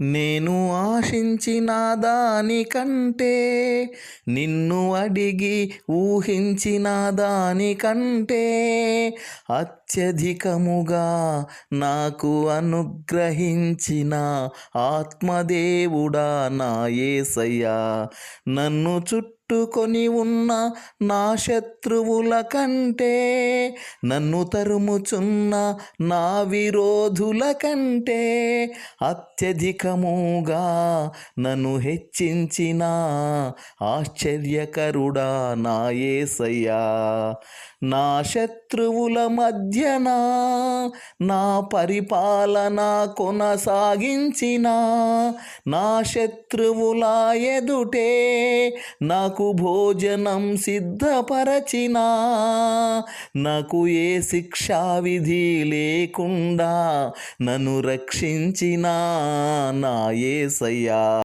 నేను ఆశించిన దానికంటే నిన్ను అడిగి ఊహించిన దానికంటే అత్యధికముగా నాకు అనుగ్రహించిన ఆత్మదేవుడా నా ఏసయ్యా. నన్ను చుట్టుకొని ఉన్న నా శత్రువుల కంటే నన్ను తరుముచున్న నా విరోధుల కంటే అత్యధికముగా నన్ను హెచ్చించిన ఆశ్చర్యకరుడా నా ఏసయ్యా. నా శత్రువుల మధ్యన నా పరిపాలన కొనసాగించిన నా శత్రువుల ఎదుటే నాకు భోజనం సిద్ధపరచిన నాకు ఏ శిక్షా విధి లేకుండా నన్ను రక్షించిన నా ఏసయ్యా.